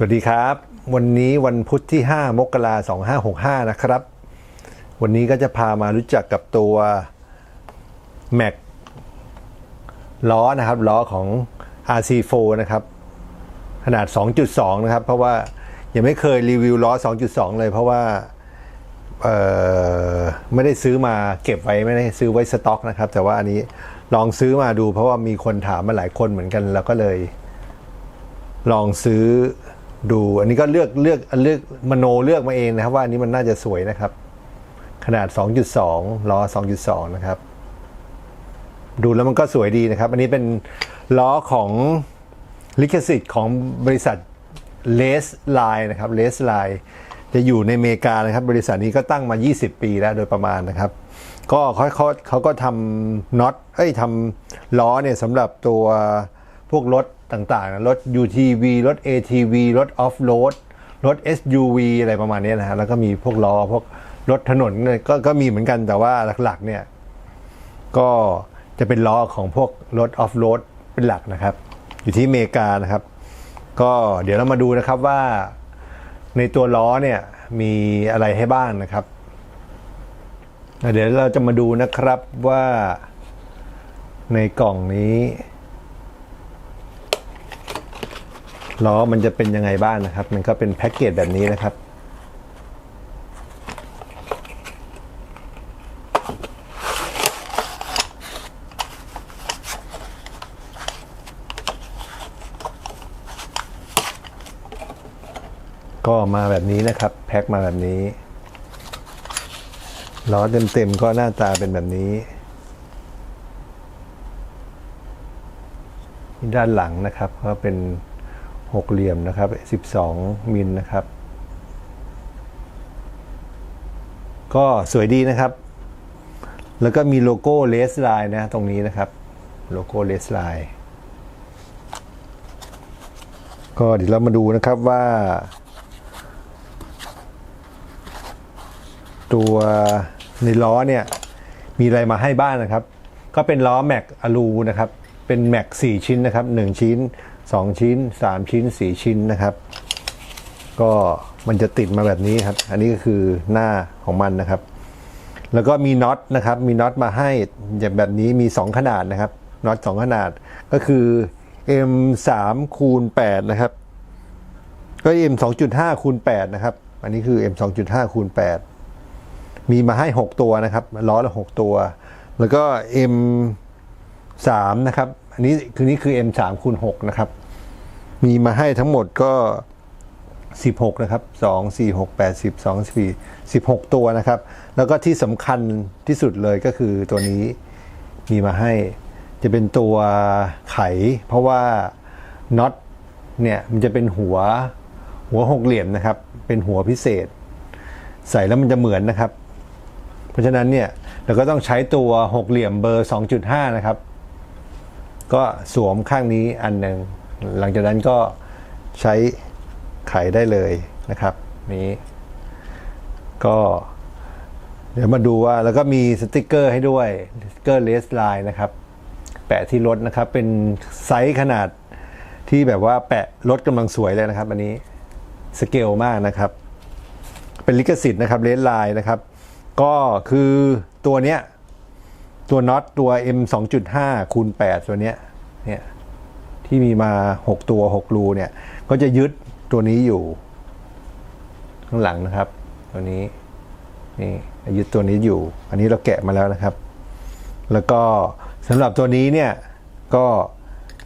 สวัสดีครับ วันนี้วันพุธที่ 5 มกราคม2565นะครับ วันนี้ก็จะพามารู้จักกับตัว Mac ล้อนะครับล้อของ RC4 นะครับ ขนาด 2.2 นะครับ เพราะว่ายังไม่เคยรีวิวล้อ 2.2 เลย เพราะว่าไม่ได้ซื้อมาเก็บไว้ไม่ได้ซื้อไว้สต็อกนะครับ แต่ว่าอันนี้ลองซื้อมาดู เพราะว่ามีคนถามมาหลายคนเหมือนกัน แล้วก็เลย ลองซื้อ ดูอันนี้ก็เลือกเลือกเลือกมโนเลือกมาเองนะครับ ว่าอันนี้มันน่าจะสวยนะครับ ขนาด 2.2ล้อ2.2 นะครับ ดูแล้วมันก็สวยดีนะครับ อันนี้เป็นล้อของลิขสิทธิ์ของบริษัทเลสไลน์นะครับเลสไลน์จะอยู่ในอเมริกานะครับ บริษัทนี้ก็ตั้งมา 20 ปีแล้วโดยประมาณนะครับ ก็เขาเขาเขาก็ทำน็อตเอ้ยทำล้อเนี่ยสำหรับตัว พวกรถต่างๆนะรถ UTV รถ ATV รถออฟโรดรถ SUV อะไรประมาณนี้นะฮะแล้วก็มีพวกล้อพวกรถถนนก็ก็มีเหมือนกันแต่ว่าหลักๆเนี่ยก็จะเป็นล้อของพวกรถออฟโรดเป็นหลักนะครับ อยู่ที่อเมริกานะครับ ก็เดี๋ยวเรามาดูนะครับว่าในตัวล้อเนี่ยมีอะไรให้บ้างนะครับ เดี๋ยวเราจะมาดูนะครับว่าในกล่องนี้ ล้อมันจะเป็นยังไงบ้างนะครับ มันก็เป็นแพ็กเกจแบบนี้นะครับ ก็มาแบบนี้นะครับ แพ็คมาแบบนี้ล้อเต็มๆก็หน้าตาเป็นแบบนี้ ด้านหลังนะครับก็เป็น หกเหลี่ยมนะครับ12 มิลนะครับ ก็สวยดีนะครับ แล้วก็มีโลโก้เลสไลน์นะตรงนี้นะครับ โลโก้เลสไลน์ก็เดี๋ยวเรามาดูนะครับว่า ตัวในล้อเนี่ย มีอะไรมาให้บ้างนะครับ ก็เป็นล้อแม็กอะลูนะครับ เป็นแม็ก4ชิ้นนะครับ 1 ชิ้น 2 ชิ้น 3 ชิ้น 4 ชิ้นนะครับ ก็มันจะติดมาแบบนี้ครับ อันนี้ก็คือหน้าของมันนะครับ แล้วก็มีน็อตนะครับ มีน็อตมาให้อย่างแบบนี้มี 2 ขนาดนะครับน็อต2ขนาดก็คือ M3 คูณ8นะครับ ก็ M 2.5คูณ8นะครับ อันนี้คือ M 2.5คูณ8มีมาให้ 6 ตัวนะครับล้อละ 6 ตัว แล้วก็ M3 นะครับ อันนี้คือนี้คือ M3 คูณ6นะครับ มีมาให้ทั้งหมดก็ 16 นะครับ 2 4 6 8 10 2 4 16 ตัวนะครับ แล้วก็ที่สำคัญที่สุดเลยก็คือตัวนี้มีมาให้จะเป็นตัวไข เพราะว่าน็อตเนี่ยมันจะเป็นหัวหัวหกเหลี่ยมนะครับ เป็นหัวพิเศษ ใส่แล้วมันจะเหมือนนะครับ เพราะฉะนั้นเนี่ยเราก็ต้องใช้ตัวหกเหลี่ยมเบอร์ 2.5 นะครับ ก็สวมข้างนี้อันหนึ่งหลังจากนั้นก็ใช้ไขได้เลยนะครับ นี้ ก็เดี๋ยวมาดูว่าแล้วก็มีสติกเกอร์ให้ด้วยสติกเกอร์เลสไลน์นะครับ แปะที่รถนะครับ เป็นไซส์ขนาดที่แบบว่าแปะรถกำลังสวยเลยนะครับ อันนี้สเกลมากนะครับ เป็นลิขสิทธิ์นะครับเลนไลน์นะครับ ก็คือตัวเนี้ย ตัวน็อตตัว M 2.5คูณ8ตัวเนี้ยเนี่ยที่มีมา 6 ตัว 6 รูเนี่ย ก็จะยึดตัวนี้อยู่ ข้างหลังนะครับ ตัวนี้นี่ยึดตัวนี้อยู่ อันนี้เราแกะมาแล้วนะครับ แล้วก็สำหรับตัวนี้เนี่ยก็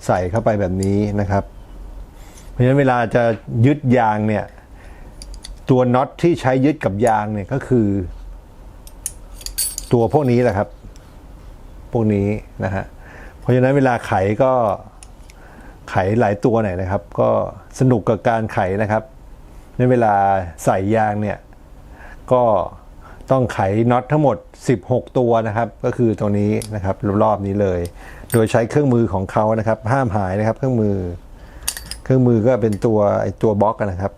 ใส่เข้าไปแบบนี้นะครับ เพราะฉะนั้นเวลาจะยึดยางเนี่ย ตัวน็อตที่ใช้ยึดกับยางเนี่ยก็คือ ตัวพวกนี้แหละครับ พวกนี้นะฮะเพราะฉะนั้นเวลาไขก็ไขหลายตัวหน่อยนะครับ ก็สนุกกับการไขนะครับในเวลาใส่ยางเนี่ยก็ต้องไขน็อตทั้งหมด 16 ตัวนะครับ ก็คือตรงนี้นะครับรอบๆนี้เลย โดยใช้เครื่องมือของเขานะครับ ห้ามหายนะครับ เครื่องมือ เครื่องมือก็เป็นตัวไอตัวบล็อกนะครับ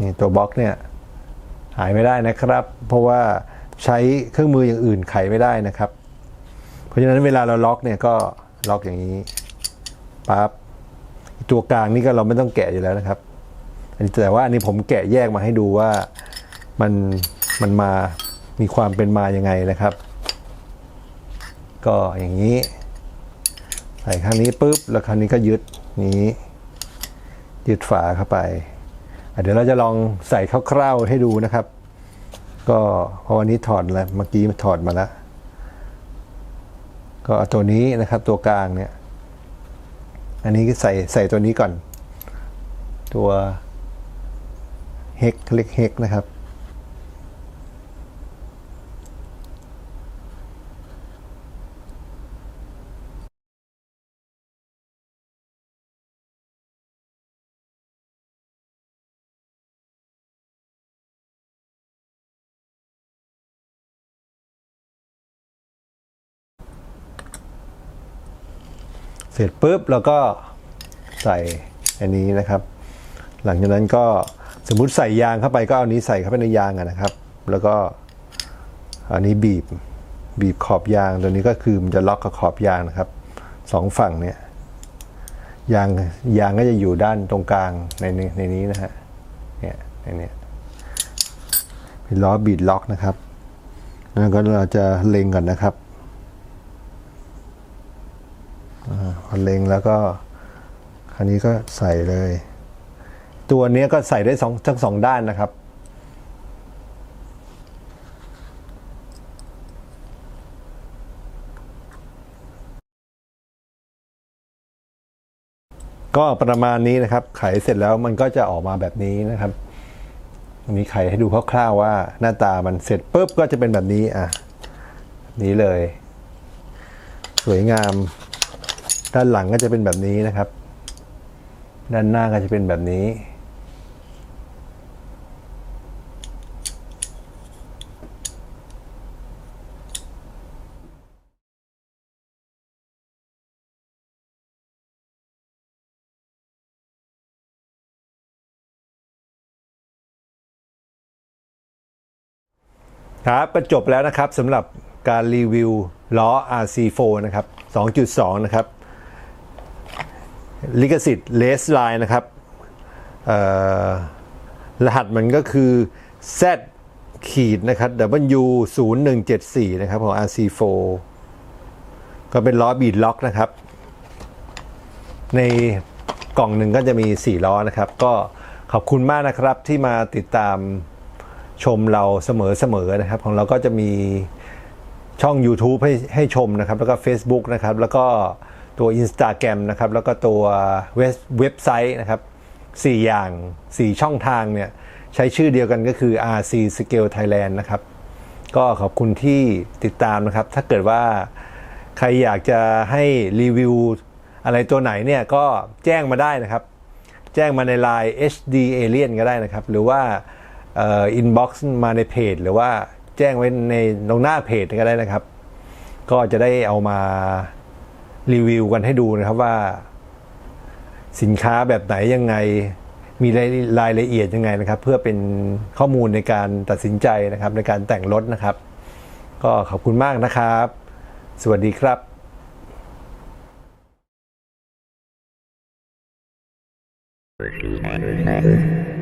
นี่ตัวบล็อกเนี่ยหายไม่ได้นะครับ เพราะว่าใช้เครื่องมืออย่างอื่นไขไม่ได้นะครับ เพราะฉะนั้นเวลาเราล็อกเนี่ยก็ล็อกอย่างนี้ปั๊บตัวกลางนี่ก็เราไม่ต้องแกะอยู่แล้วนะครับอันนี้แต่ว่าอันนี้ผมแกะแยกมาให้ดูว่ามันมันมามีความเป็นมายังไงนะครับ ก็อย่างนี้ ใส่ข้างนี้ปุ๊บแล้วคราวนี้ก็ยึดนี้ยึดฝาเข้าไป เดี๋ยวเราจะลองใส่คร่าวๆให้ดูนะครับ ก็เพราะวันนี้ถอดแล้วเมื่อกี้ถอดมาแล้ว ก็เอาตัวนี้นะครับตัวกลางเนี่ย อันนี้ก็ใส่ใส่ตัวนี้ก่อน ตัวเฮกเล็กเฮกนะครับ เสร็จปุ๊บเราก็ใส่อันนี้นะครับ หลังจากนั้นก็สมมุติใส่ยางเข้าไปก็เอานี้ใส่เข้าไปในยางนะครับ แล้วก็อันนี้บีบบีบขอบยางตัวนี้ก็คือมันจะล็อกกับขอบยางนะครับสองฝั่งเนี่ยยางยางก็จะอยู่ด้านตรงกลางในในนี้นะฮะเนี่ยในนี้เป็นล้อบีดล็อกนะครับแล้วก็เราจะเล็งก่อนนะครับ พอเล็งแล้วก็คันนี้ก็ใส่เลย ตัวเนี้ยก็ใส่ได้สองทั้งสองด้านนะครับ ก็ประมาณนี้นะครับ ไขเสร็จแล้วมันก็จะออกมาแบบนี้นะครับมีไขให้ดูคร่าวๆว่าหน้าตามันเสร็จปุ๊บก็จะเป็นแบบนี้อะนี้เลย สวยงาม ด้านหลังก็จะเป็นแบบนี้นะครับ ด้านหน้าก็จะเป็นแบบนี้ ครับก็จบแล้วนะครับสำหรับการรีวิวล้อ RC4 นะครับ 2.2 นะครับ ลิขสิทธิ์เลสไลน์นะครับรหัสมันก็คือ Z ขีดนะครับ W 0 1 7 4นะครับของ RC4 ก็เป็นล้อบีดล็อกนะครับ ในกล่องหนึ่งก็จะมี 4 ล้อนะครับ ก็ขอบคุณมากนะครับที่มาติดตามชมเราเสมอๆนะครับ ของเราก็จะมีช่อง YouTube ให้ให้ชมนะครับ แล้วก็ Facebook นะครับ แล้วก็ ตัว Instagram นะครับ แล้วก็ตัวเว็บไซต์นะครับ 4 อย่าง 4 ช่องทางเนี่ยใช้ชื่อเดียวกันก็คือ RC Scale Thailand นะครับ ก็ขอบคุณที่ติดตามนะครับ ถ้าเกิดว่าใครอยากจะให้รีวิวอะไรตัวไหนเนี่ยก็แจ้งมาได้นะครับ แจ้งมาใน Line HD Alien ก็ได้นะครับ หรือว่าอินบ็อกซ์มาในเพจ หรือว่าแจ้งไว้ในตรงหน้าเพจก็ได้นะครับ ก็จะได้เอามา รีวิวกันให้ดูนะครับว่า สินค้าแบบไหนยังไง มีรายละเอียดยังไงนะครับ เพื่อเป็นข้อมูลในการตัดสินใจนะครับ ในการแต่งรถนะครับ ก็ขอบคุณมากนะครับ สวัสดีครับ Thank you.